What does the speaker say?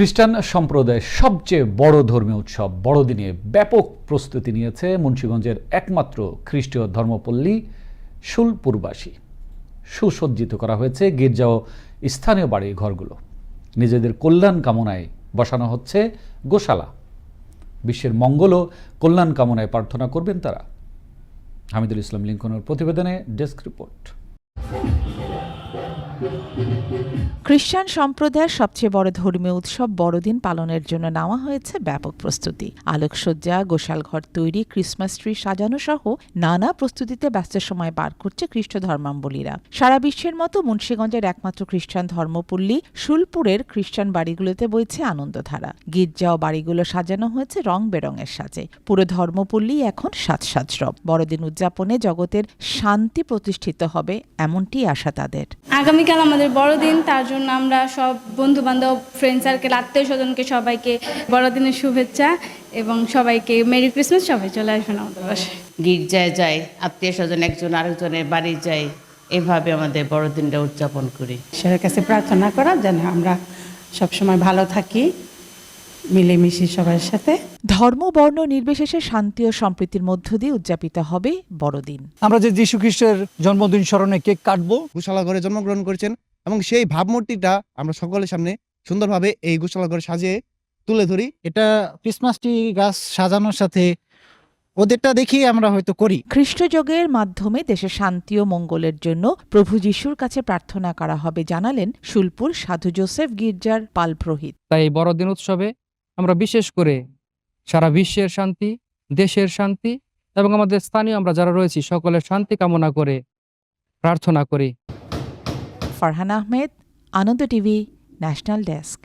খ্রিস্টান সম্প্রদায়ের সবচেয়ে বড় ধর্মীয় উৎসব, বড়দিনে ব্যাপক প্রস্তুতি নিয়েছে মুন্সীগঞ্জের একমাত্র খ্রিস্টীয় ধর্মপল্লী শুলপুরবাসী। সুসজ্জিত করা হয়েছে গির্জা ও স্থানীয় বাড়ি ঘরগুলো। নিজেদের কল্যাণ কামনায় বসানো হচ্ছে গোশালা। বিশ্বের মঙ্গল ও কল্যাণ কামনায় প্রার্থনা করবেন তারা। হামিদুল ইসলাম লিঙ্কনের প্রতিবেদনে ডেস্ক রিপোর্ট। খ্রিস্টান সম্প্রদায়ের সবচেয়ে বড় ধর্মীয় উৎসব বড়দিন পালনের জন্য নেওয়া হয়েছে ব্যাপক প্রস্তুতি। আলোকসজ্জা, গোশালঘর তৈরি, ক্রিসমাস ট্রি সাজানো সহ নানা প্রস্তুতিতে ব্যস্ত সময় পার করছে খ্রিস্ট ধর্মাবলীরা সারা বিশ্বের মতো মুন্সীগঞ্জের একমাত্র খ্রিস্টান ধর্মপল্লী শুলপুরের খ্রিস্টান বাড়িগুলোতে বইছে আনন্দধারা। গির্জা ও বাড়িগুলো সাজানো হয়েছে রং বেরঙের সাজে। পুরো ধর্মপল্লী এখন সাজসাজরব বড়দিন উদযাপনে জগতের শান্তি প্রতিষ্ঠিত হবে এমনটি আশা তাদের। আগামীকাল আমাদের বড়দিন, তার জন্য আমরা সব বন্ধু বান্ধব ফ্রেন্ড সার্কেল আত্মীয় স্বজনকে সবাইকে বড়দিনের শুভেচ্ছা এবং সবাইকে মেরি ক্রিসমাস সবাই চলে আসবেন আমাদের বাসায়। গির্জায় যাই আত্মীয় স্বজন একজন আরেকজনের বাড়ি যাই এভাবে আমাদের বড়দিনটা উদযাপন করি। ঈশ্বরের কাছে প্রার্থনা করা যেন আমরা সবসময় ভালো থাকি মিলেমিশে সবার সাথে। ধর্ম বর্ণ নির্বিশেষে শান্তি ও সম্প্রীতির মধ্য দিয়ে উদযাপিত হবে বড়দিন। আমরা যে যীশু খ্রিস্টের জন্মদিন স্মরণে কেক কাটবো গোশালা ঘরে জন্মগ্রহণ করেছেন এবং সেই ভাবমূর্তিটা আমরা সকলের সামনে সুন্দরভাবে এই গোশালা ঘরে সাজিয়ে তুলে ধরি। এটা ক্রিসমাস ট্রি গাছ সাজানোর সাথে ওদেরটা দেখেই আমরা হয়তো করি। খ্রিস্টযোগের মাধ্যমে দেশে শান্তি ও মঙ্গলের জন্য প্রভু যিশুর কাছে প্রার্থনা করা হবে জানালেন শুলপুর সাধু জোসেফ গির্জার পালপ্রহিত তাই এই বড়দিন উৎসবে আমরা বিশেষ করে সারা বিশ্বের শান্তি দেশের শান্তি এবং আমাদের স্থানীয় আমরা যারা রয়েছি সকলের শান্তি কামনা করে প্রার্থনা করি। Farhan Ahmed Ananda TV national desk